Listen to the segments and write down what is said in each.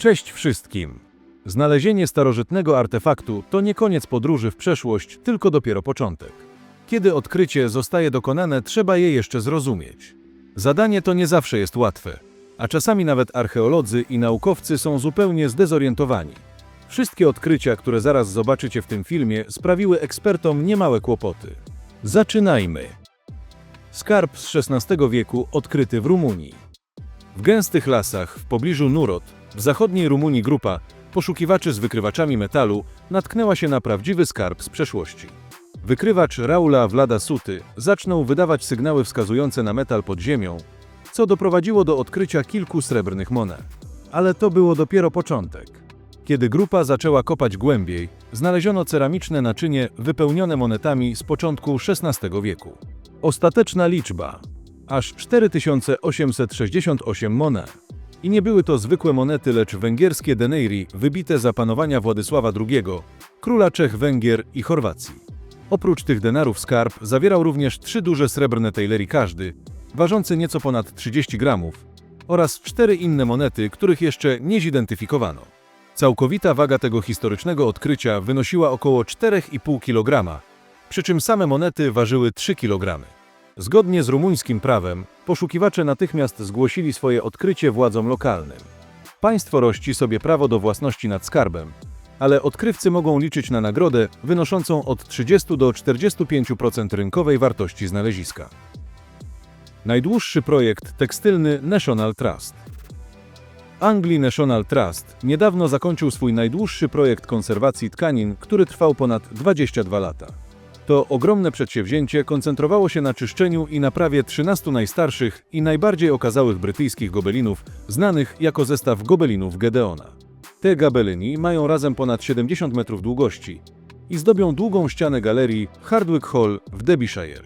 Cześć wszystkim! Znalezienie starożytnego artefaktu to nie koniec podróży w przeszłość, tylko dopiero początek. Kiedy odkrycie zostaje dokonane, trzeba je jeszcze zrozumieć. Zadanie to nie zawsze jest łatwe, a czasami nawet archeolodzy i naukowcy są zupełnie zdezorientowani. Wszystkie odkrycia, które zaraz zobaczycie w tym filmie, sprawiły ekspertom niemałe kłopoty. Zaczynajmy! Skarb z XVI wieku odkryty w Rumunii. W gęstych lasach w pobliżu Nurot, w zachodniej Rumunii grupa poszukiwaczy z wykrywaczami metalu natknęła się na prawdziwy skarb z przeszłości. Wykrywacz Raula Vlada Suty zaczął wydawać sygnały wskazujące na metal pod ziemią, co doprowadziło do odkrycia kilku srebrnych monet. Ale to było dopiero początek. Kiedy grupa zaczęła kopać głębiej, znaleziono ceramiczne naczynie wypełnione monetami z początku XVI wieku. Ostateczna liczba aż 4868 monet. I nie były to zwykłe monety, lecz węgierskie denejri wybite za panowania Władysława II, króla Czech, Węgier i Chorwacji. Oprócz tych denarów skarb zawierał również trzy duże srebrne tejlery każdy, ważący nieco ponad 30 gramów, oraz cztery inne monety, których jeszcze nie zidentyfikowano. Całkowita waga tego historycznego odkrycia wynosiła około 4,5 kg, przy czym same monety ważyły 3 kg. Zgodnie z rumuńskim prawem, poszukiwacze natychmiast zgłosili swoje odkrycie władzom lokalnym. Państwo rości sobie prawo do własności nad skarbem, ale odkrywcy mogą liczyć na nagrodę wynoszącą od 30 do 45% rynkowej wartości znaleziska. Najdłuższy projekt tekstylny National Trust. Anglii National Trust niedawno zakończył swój najdłuższy projekt konserwacji tkanin, który trwał ponad 22 lata. To ogromne przedsięwzięcie koncentrowało się na czyszczeniu i naprawie 13 najstarszych i najbardziej okazałych brytyjskich gobelinów, znanych jako zestaw gobelinów Gedeona. Te gabelini mają razem ponad 70 metrów długości i zdobią długą ścianę galerii Hardwick Hall w Derbyshire.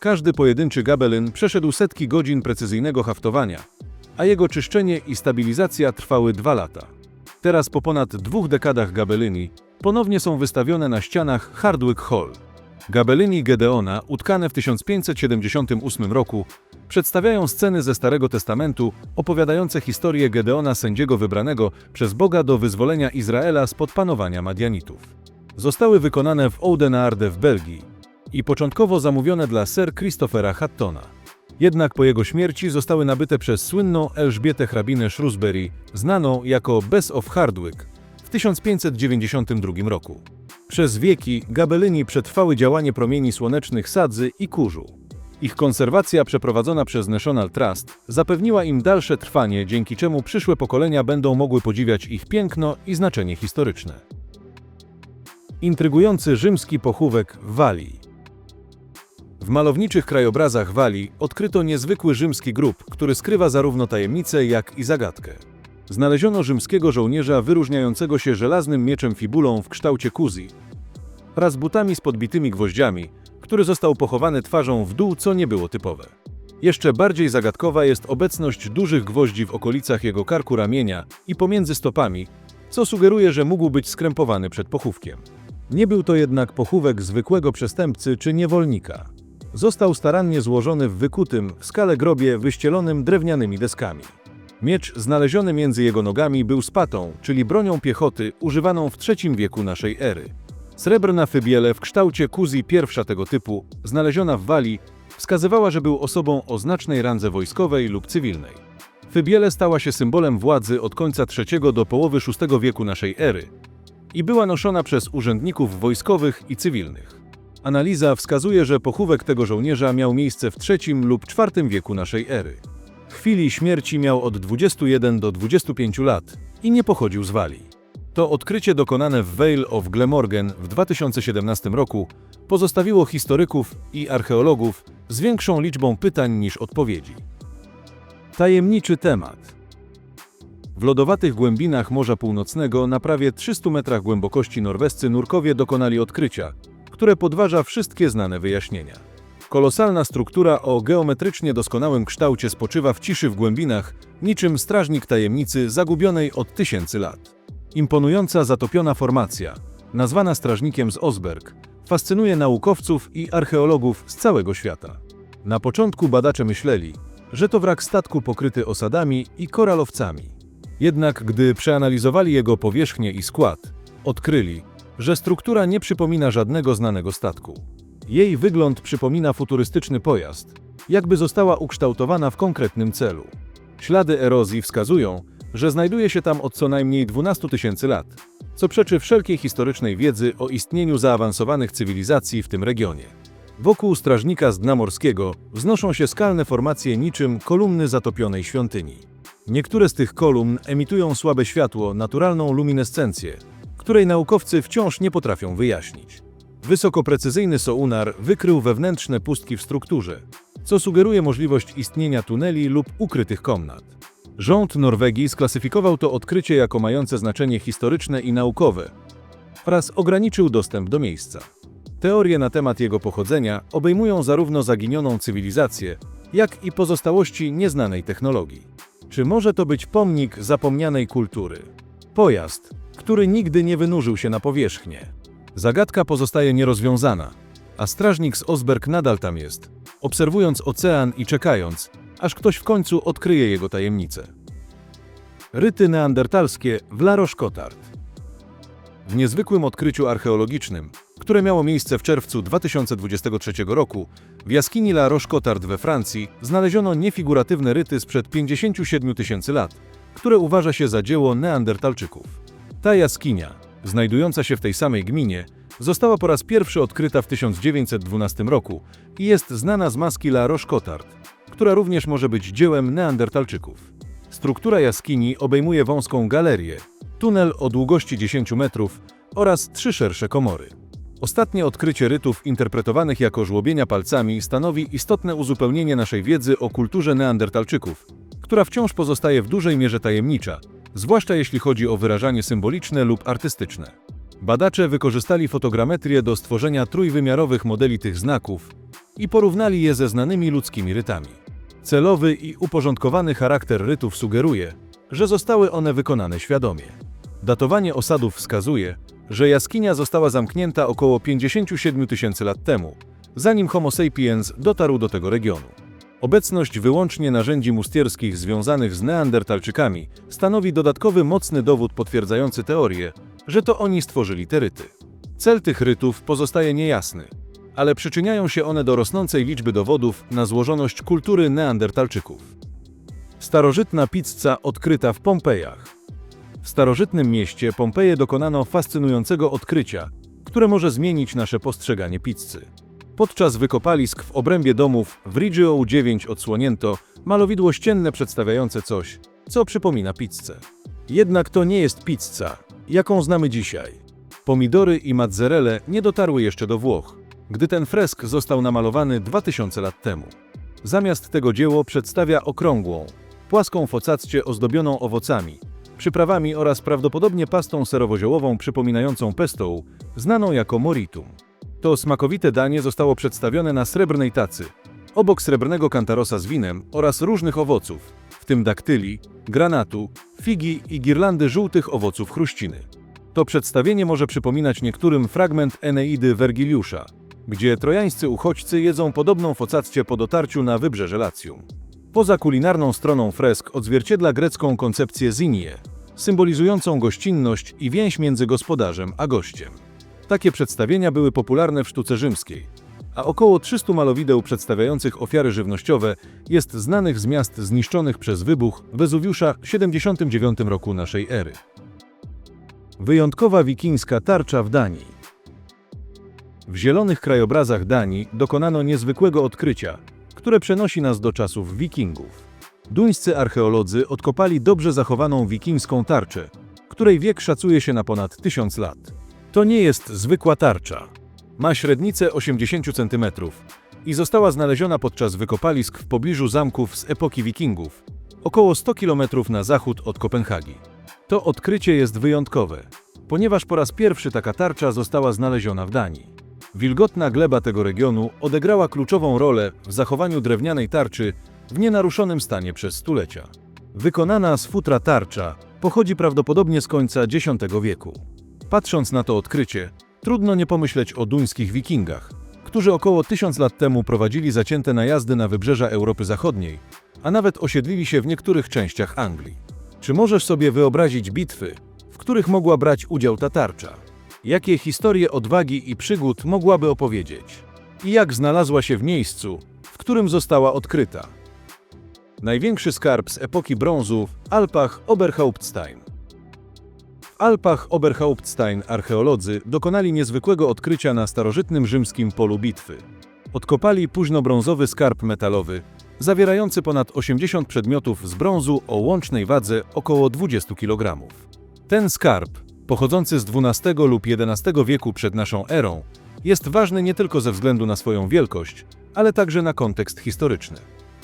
Każdy pojedynczy gabelin przeszedł setki godzin precyzyjnego haftowania, a jego czyszczenie i stabilizacja trwały dwa lata. Teraz po ponad dwóch dekadach gabelini ponownie są wystawione na ścianach Hardwick Hall. Gabelini Gedeona, utkane w 1578 roku, przedstawiają sceny ze Starego Testamentu opowiadające historię Gedeona sędziego wybranego przez Boga do wyzwolenia Izraela spod panowania Madianitów. Zostały wykonane w Oudenaarde w Belgii i początkowo zamówione dla Sir Christophera Hattona. Jednak po jego śmierci zostały nabyte przez słynną Elżbietę hrabinę Shrewsbury, znaną jako Bess of Hardwick, 1592 roku. Przez wieki gabelyni przetrwały działanie promieni słonecznych sadzy i kurzu. Ich konserwacja przeprowadzona przez National Trust zapewniła im dalsze trwanie, dzięki czemu przyszłe pokolenia będą mogły podziwiać ich piękno i znaczenie historyczne. Intrygujący rzymski pochówek w Walii. W malowniczych krajobrazach Walii odkryto niezwykły rzymski grób, który skrywa zarówno tajemnicę, jak i zagadkę. Znaleziono rzymskiego żołnierza wyróżniającego się żelaznym mieczem fibulą w kształcie kuzi oraz butami z podbitymi gwoździami, który został pochowany twarzą w dół, co nie było typowe. Jeszcze bardziej zagadkowa jest obecność dużych gwoździ w okolicach jego karku ramienia i pomiędzy stopami, co sugeruje, że mógł być skrępowany przed pochówkiem. Nie był to jednak pochówek zwykłego przestępcy czy niewolnika. Został starannie złożony w wykutym w skale grobie wyścielonym drewnianymi deskami. Miecz znaleziony między jego nogami był spatą, czyli bronią piechoty używaną w III wieku naszej ery. Srebrna fybiele w kształcie kuzi pierwsza tego typu, znaleziona w Walii, wskazywała, że był osobą o znacznej randze wojskowej lub cywilnej. Fybiele stała się symbolem władzy od końca III do połowy VI wieku naszej ery i była noszona przez urzędników wojskowych i cywilnych. Analiza wskazuje, że pochówek tego żołnierza miał miejsce w III lub IV wieku naszej ery. Chwili śmierci miał od 21 do 25 lat i nie pochodził z Walii. To odkrycie dokonane w Vale of Glamorgan w 2017 roku pozostawiło historyków i archeologów z większą liczbą pytań niż odpowiedzi. Tajemniczy temat. W lodowatych głębinach Morza Północnego na prawie 300 metrach głębokości norwescy nurkowie dokonali odkrycia, które podważa wszystkie znane wyjaśnienia. Kolosalna struktura o geometrycznie doskonałym kształcie spoczywa w ciszy w głębinach, niczym strażnik tajemnicy zagubionej od tysięcy lat. Imponująca zatopiona formacja, nazwana strażnikiem z Osberg, fascynuje naukowców i archeologów z całego świata. Na początku badacze myśleli, że to wrak statku pokryty osadami i koralowcami. Jednak gdy przeanalizowali jego powierzchnię i skład, odkryli, że struktura nie przypomina żadnego znanego statku. Jej wygląd przypomina futurystyczny pojazd, jakby została ukształtowana w konkretnym celu. Ślady erozji wskazują, że znajduje się tam od co najmniej 12 tysięcy lat, co przeczy wszelkiej historycznej wiedzy o istnieniu zaawansowanych cywilizacji w tym regionie. Wokół strażnika z dna morskiego wznoszą się skalne formacje niczym kolumny zatopionej świątyni. Niektóre z tych kolumn emitują słabe światło, naturalną luminescencję, której naukowcy wciąż nie potrafią wyjaśnić. Wysokoprecyzyjny sonar wykrył wewnętrzne pustki w strukturze, co sugeruje możliwość istnienia tuneli lub ukrytych komnat. Rząd Norwegii sklasyfikował to odkrycie jako mające znaczenie historyczne i naukowe oraz ograniczył dostęp do miejsca. Teorie na temat jego pochodzenia obejmują zarówno zaginioną cywilizację, jak i pozostałości nieznanej technologii. Czy może to być pomnik zapomnianej kultury? Pojazd, który nigdy nie wynurzył się na powierzchnię. Zagadka pozostaje nierozwiązana, a strażnik z Osberg nadal tam jest, obserwując ocean i czekając, aż ktoś w końcu odkryje jego tajemnicę. Ryty neandertalskie w La Roche-Cotard. W niezwykłym odkryciu archeologicznym, które miało miejsce w czerwcu 2023 roku, w jaskini La Roche-Cotard we Francji znaleziono niefiguratywne ryty sprzed 57 tysięcy lat, które uważa się za dzieło neandertalczyków. Ta jaskinia, znajdująca się w tej samej gminie, została po raz pierwszy odkryta w 1912 roku i jest znana z maski La Roche-Cotard, która również może być dziełem neandertalczyków. Struktura jaskini obejmuje wąską galerię, tunel o długości 10 metrów oraz trzy szersze komory. Ostatnie odkrycie rytów interpretowanych jako żłobienia palcami stanowi istotne uzupełnienie naszej wiedzy o kulturze neandertalczyków, która wciąż pozostaje w dużej mierze tajemnicza, zwłaszcza jeśli chodzi o wyrażanie symboliczne lub artystyczne. Badacze wykorzystali fotogrametrię do stworzenia trójwymiarowych modeli tych znaków i porównali je ze znanymi ludzkimi rytami. Celowy i uporządkowany charakter rytów sugeruje, że zostały one wykonane świadomie. Datowanie osadów wskazuje, że jaskinia została zamknięta około 57 tysięcy lat temu, zanim Homo sapiens dotarł do tego regionu. Obecność wyłącznie narzędzi mustierskich związanych z neandertalczykami stanowi dodatkowy mocny dowód potwierdzający teorię, że to oni stworzyli te ryty. Cel tych rytów pozostaje niejasny, ale przyczyniają się one do rosnącej liczby dowodów na złożoność kultury neandertalczyków. Starożytna pizza odkryta w Pompejach. W starożytnym mieście Pompeje dokonano fascynującego odkrycia, które może zmienić nasze postrzeganie pizzy. Podczas wykopalisk w obrębie domów w Riggio 9 odsłonięto malowidło ścienne przedstawiające coś, co przypomina pizzę. Jednak to nie jest pizza, jaką znamy dzisiaj. Pomidory i mozzarelle nie dotarły jeszcze do Włoch, gdy ten fresk został namalowany 2000 lat temu. Zamiast tego dzieło przedstawia okrągłą, płaską focaccię ozdobioną owocami, przyprawami oraz prawdopodobnie pastą serowoziołową przypominającą pesto, znaną jako moritum. To smakowite danie zostało przedstawione na srebrnej tacy, obok srebrnego kantarosa z winem oraz różnych owoców, w tym daktyli, granatu, figi i girlandy żółtych owoców chruściny. To przedstawienie może przypominać niektórym fragment Eneidy Wergiliusza, gdzie trojańscy uchodźcy jedzą podobną focaccię po dotarciu na wybrzeże Lacjum. Poza kulinarną stroną fresk odzwierciedla grecką koncepcję zinie, symbolizującą gościnność i więź między gospodarzem a gościem. Takie przedstawienia były popularne w sztuce rzymskiej, a około 300 malowideł przedstawiających ofiary żywnościowe jest znanych z miast zniszczonych przez wybuch Wezuwiusza w 79 roku naszej ery. Wyjątkowa wikińska tarcza w Danii. W zielonych krajobrazach Danii dokonano niezwykłego odkrycia, które przenosi nas do czasów wikingów. Duńscy archeolodzy odkopali dobrze zachowaną wikińską tarczę, której wiek szacuje się na ponad 1000 lat. To nie jest zwykła tarcza. Ma średnicę 80 cm i została znaleziona podczas wykopalisk w pobliżu zamków z epoki wikingów, około 100 km na zachód od Kopenhagi. To odkrycie jest wyjątkowe, ponieważ po raz pierwszy taka tarcza została znaleziona w Danii. Wilgotna gleba tego regionu odegrała kluczową rolę w zachowaniu drewnianej tarczy w nienaruszonym stanie przez stulecia. Wykonana z futra tarcza pochodzi prawdopodobnie z końca X wieku. Patrząc na to odkrycie, trudno nie pomyśleć o duńskich wikingach, którzy około tysiąc lat temu prowadzili zacięte najazdy na wybrzeża Europy Zachodniej, a nawet osiedlili się w niektórych częściach Anglii. Czy możesz sobie wyobrazić bitwy, w których mogła brać udział ta tarcza? Jakie historie odwagi i przygód mogłaby opowiedzieć? I jak znalazła się w miejscu, w którym została odkryta? Największy skarb z epoki brązu w Alpach Oberhauptstein. W Alpach Oberhauptstein archeolodzy dokonali niezwykłego odkrycia na starożytnym rzymskim polu bitwy. Odkopali późnobrązowy skarb metalowy, zawierający ponad 80 przedmiotów z brązu o łącznej wadze około 20 kg. Ten skarb, pochodzący z XII lub XI wieku przed naszą erą, jest ważny nie tylko ze względu na swoją wielkość, ale także na kontekst historyczny.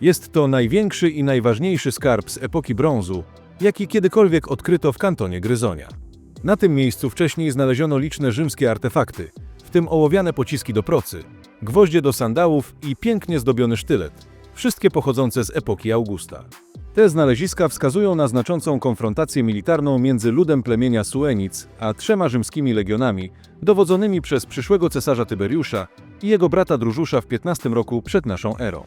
Jest to największy i najważniejszy skarb z epoki brązu, jaki kiedykolwiek odkryto w kantonie Gryzonia. Na tym miejscu wcześniej znaleziono liczne rzymskie artefakty, w tym ołowiane pociski do procy, gwoździe do sandałów i pięknie zdobiony sztylet, wszystkie pochodzące z epoki Augusta. Te znaleziska wskazują na znaczącą konfrontację militarną między ludem plemienia Suenic a trzema rzymskimi legionami, dowodzonymi przez przyszłego cesarza Tyberiusza i jego brata Drużusza w 15 roku przed naszą erą.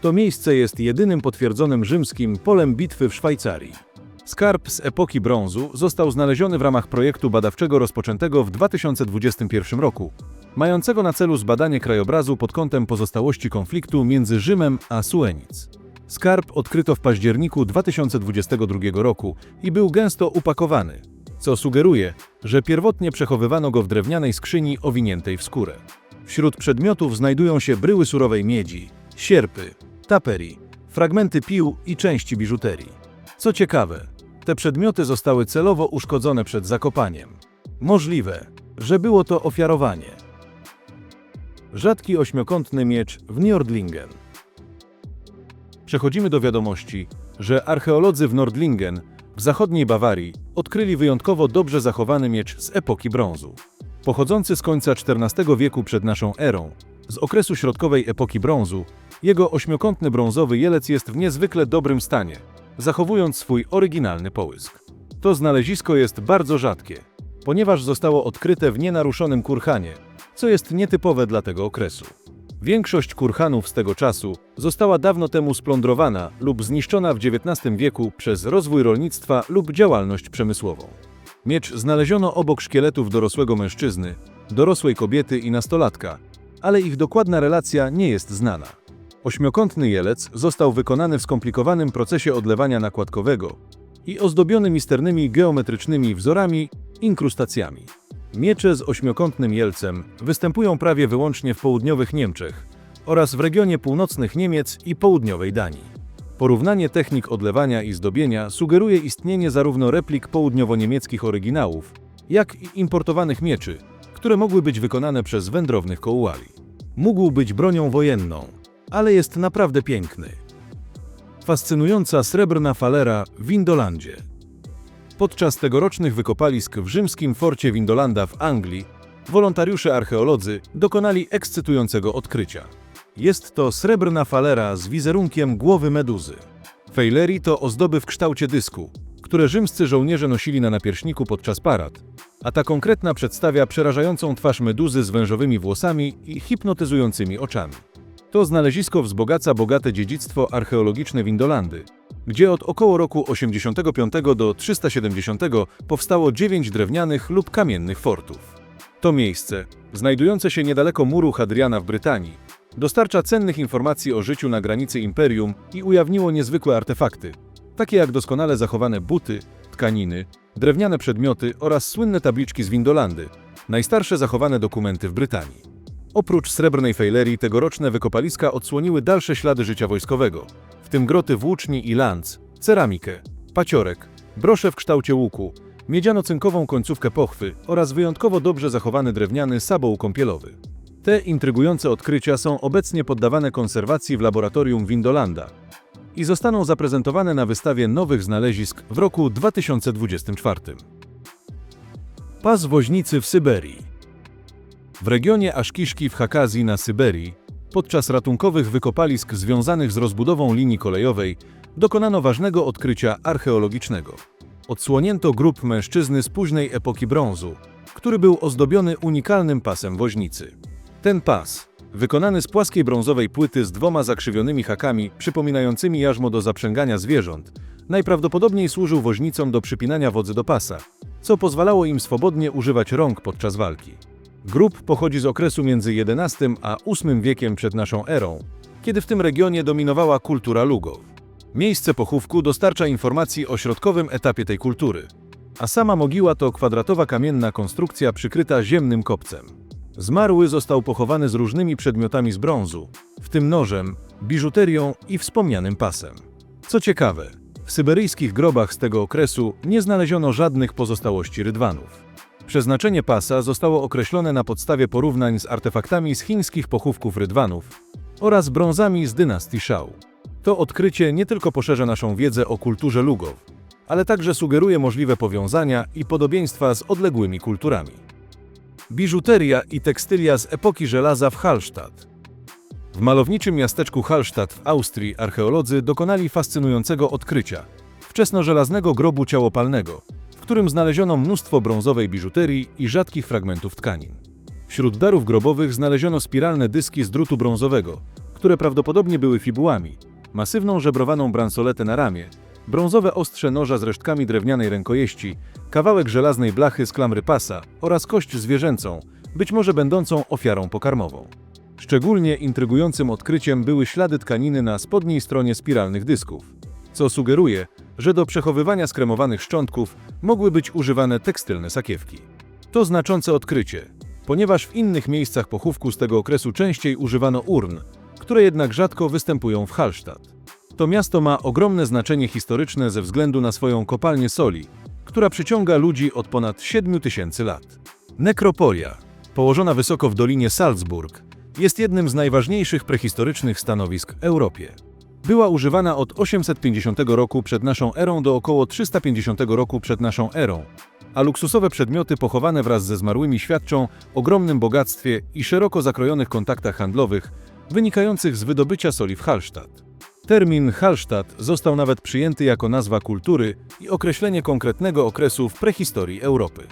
To miejsce jest jedynym potwierdzonym rzymskim polem bitwy w Szwajcarii. Skarb z epoki brązu został znaleziony w ramach projektu badawczego rozpoczętego w 2021 roku, mającego na celu zbadanie krajobrazu pod kątem pozostałości konfliktu między Rzymem a Suenic. Skarb odkryto w październiku 2022 roku i był gęsto upakowany, co sugeruje, że pierwotnie przechowywano go w drewnianej skrzyni owiniętej w skórę. Wśród przedmiotów znajdują się bryły surowej miedzi, sierpy, taperii, fragmenty pił i części biżuterii. Co ciekawe, te przedmioty zostały celowo uszkodzone przed zakopaniem. Możliwe, że było to ofiarowanie. Rzadki ośmiokątny miecz w Nordlingen. Przechodzimy do wiadomości, że archeolodzy w Nordlingen w zachodniej Bawarii odkryli wyjątkowo dobrze zachowany miecz z epoki brązu. Pochodzący z końca XIV wieku przed naszą erą, z okresu środkowej epoki brązu, jego ośmiokątny brązowy jelec jest w niezwykle dobrym stanie, zachowując swój oryginalny połysk. To znalezisko jest bardzo rzadkie, ponieważ zostało odkryte w nienaruszonym kurhanie, co jest nietypowe dla tego okresu. Większość kurhanów z tego czasu została dawno temu splądrowana lub zniszczona w XIX wieku przez rozwój rolnictwa lub działalność przemysłową. Miecz znaleziono obok szkieletów dorosłego mężczyzny, dorosłej kobiety i nastolatka, ale ich dokładna relacja nie jest znana. Ośmiokątny jelec został wykonany w skomplikowanym procesie odlewania nakładkowego i ozdobiony misternymi geometrycznymi wzorami, inkrustacjami. Miecze z ośmiokątnym jelcem występują prawie wyłącznie w południowych Niemczech oraz w regionie północnych Niemiec i południowej Danii. Porównanie technik odlewania i zdobienia sugeruje istnienie zarówno replik południowo-niemieckich oryginałów, jak i importowanych mieczy, które mogły być wykonane przez wędrownych kołowali. Mógł być bronią wojenną, ale jest naprawdę piękny. Fascynująca srebrna falera w Indolandzie. Podczas tegorocznych wykopalisk w rzymskim forcie Windolanda w Anglii, wolontariusze archeolodzy dokonali ekscytującego odkrycia. Jest to srebrna falera z wizerunkiem głowy meduzy. Fejleri to ozdoby w kształcie dysku, które rzymscy żołnierze nosili na napierśniku podczas parad, a ta konkretna przedstawia przerażającą twarz meduzy z wężowymi włosami i hipnotyzującymi oczami. To znalezisko wzbogaca bogate dziedzictwo archeologiczne Windolandy, gdzie od około roku 85 do 370 powstało dziewięć drewnianych lub kamiennych fortów. To miejsce, znajdujące się niedaleko muru Hadriana w Brytanii, dostarcza cennych informacji o życiu na granicy imperium i ujawniło niezwykłe artefakty, takie jak doskonale zachowane buty, tkaniny, drewniane przedmioty oraz słynne tabliczki z Windolandy, najstarsze zachowane dokumenty w Brytanii. Oprócz srebrnej fejlerii tegoroczne wykopaliska odsłoniły dalsze ślady życia wojskowego, w tym groty włóczni i lanc, ceramikę, paciorek, brosze w kształcie łuku, miedziano-cynkową końcówkę pochwy oraz wyjątkowo dobrze zachowany drewniany saboł kąpielowy. Te intrygujące odkrycia są obecnie poddawane konserwacji w laboratorium Windolanda i zostaną zaprezentowane na wystawie nowych znalezisk w roku 2024. Pas woźnicy w Syberii w regionie Aszkiszki w Hakazji na Syberii, podczas ratunkowych wykopalisk związanych z rozbudową linii kolejowej, dokonano ważnego odkrycia archeologicznego. Odsłonięto grób mężczyzny z późnej epoki brązu, który był ozdobiony unikalnym pasem woźnicy. Ten pas, wykonany z płaskiej brązowej płyty z dwoma zakrzywionymi hakami przypominającymi jarzmo do zaprzęgania zwierząt, Najprawdopodobniej służył woźnicom do przypinania wodzy do pasa, co pozwalało im swobodnie używać rąk podczas walki. Grób pochodzi z okresu między XI a VIII wiekiem przed naszą erą, kiedy w tym regionie dominowała kultura Lugow. Miejsce pochówku dostarcza informacji o środkowym etapie tej kultury, a sama mogiła to kwadratowa kamienna konstrukcja przykryta ziemnym kopcem. Zmarły został pochowany z różnymi przedmiotami z brązu, w tym nożem, biżuterią i wspomnianym pasem. Co ciekawe, w syberyjskich grobach z tego okresu nie znaleziono żadnych pozostałości rydwanów. Przeznaczenie pasa zostało określone na podstawie porównań z artefaktami z chińskich pochówków rydwanów oraz brązami z dynastii Shao. To odkrycie nie tylko poszerza naszą wiedzę o kulturze Lugow, ale także sugeruje możliwe powiązania i podobieństwa z odległymi kulturami. Biżuteria i tekstylia z epoki żelaza w Hallstatt. W malowniczym miasteczku Hallstatt w Austrii archeolodzy dokonali fascynującego odkrycia wczesnożelaznego grobu ciałopalnego, którym znaleziono mnóstwo brązowej biżuterii i rzadkich fragmentów tkanin. Wśród darów grobowych znaleziono spiralne dyski z drutu brązowego, które prawdopodobnie były fibułami, masywną żebrowaną bransoletę na ramię, brązowe ostrze noża z resztkami drewnianej rękojeści, kawałek żelaznej blachy z klamry pasa oraz kość zwierzęcą, być może będącą ofiarą pokarmową. Szczególnie intrygującym odkryciem były ślady tkaniny na spodniej stronie spiralnych dysków, co sugeruje, że do przechowywania skremowanych szczątków mogły być używane tekstylne sakiewki. To znaczące odkrycie, ponieważ w innych miejscach pochówku z tego okresu częściej używano urn, które jednak rzadko występują w Hallstatt. To miasto ma ogromne znaczenie historyczne ze względu na swoją kopalnię soli, która przyciąga ludzi od ponad 7 tysięcy lat. Nekropolia, położona wysoko w dolinie Salzburg, jest jednym z najważniejszych prehistorycznych stanowisk w Europie. Była używana od 850 roku przed naszą erą do około 350 roku przed naszą erą, a luksusowe przedmioty pochowane wraz ze zmarłymi świadczą ogromnym bogactwie i szeroko zakrojonych kontaktach handlowych wynikających z wydobycia soli w Hallstatt. Termin Hallstatt został nawet przyjęty jako nazwa kultury i określenie konkretnego okresu w prehistorii Europy.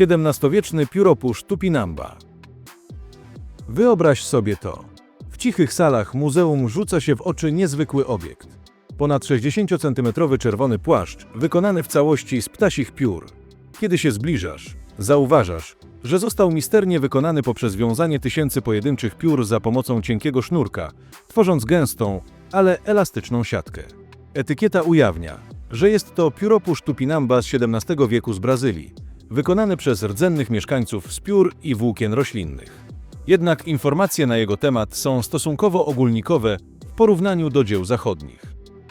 XVII-wieczny pióropusz Tupinamba Wyobraź sobie to. Cichych salach muzeum rzuca się w oczy niezwykły obiekt. Ponad 60-centymetrowy czerwony płaszcz, wykonany w całości z ptasich piór. Kiedy się zbliżasz, zauważasz, że został misternie wykonany poprzez wiązanie tysięcy pojedynczych piór za pomocą cienkiego sznurka, tworząc gęstą, ale elastyczną siatkę. Etykieta ujawnia, że jest to pióropusz Tupinamba z XVII wieku z Brazylii, wykonany przez rdzennych mieszkańców z piór i włókien roślinnych. Jednak informacje na jego temat są stosunkowo ogólnikowe w porównaniu do dzieł zachodnich.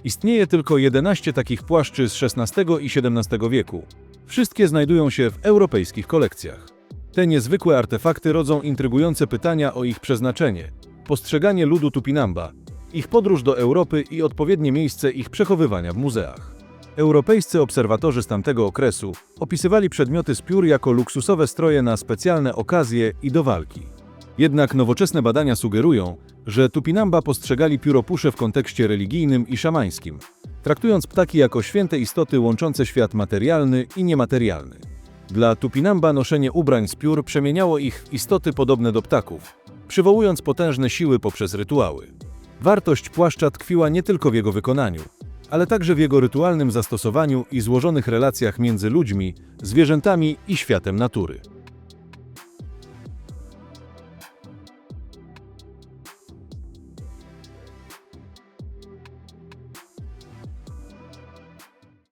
Istnieje tylko 11 takich płaszczy z XVI i XVII wieku. Wszystkie znajdują się w europejskich kolekcjach. Te niezwykłe artefakty rodzą intrygujące pytania o ich przeznaczenie, postrzeganie ludu Tupinamba, ich podróż do Europy i odpowiednie miejsce ich przechowywania w muzeach. Europejscy obserwatorzy z tamtego okresu opisywali przedmioty z piór jako luksusowe stroje na specjalne okazje i do walki. Jednak nowoczesne badania sugerują, że Tupinamba postrzegali pióropusze w kontekście religijnym i szamańskim, traktując ptaki jako święte istoty łączące świat materialny i niematerialny. Dla Tupinamba noszenie ubrań z piór przemieniało ich w istoty podobne do ptaków, przywołując potężne siły poprzez rytuały. Wartość płaszcza tkwiła nie tylko w jego wykonaniu, ale także w jego rytualnym zastosowaniu i złożonych relacjach między ludźmi, zwierzętami i światem natury.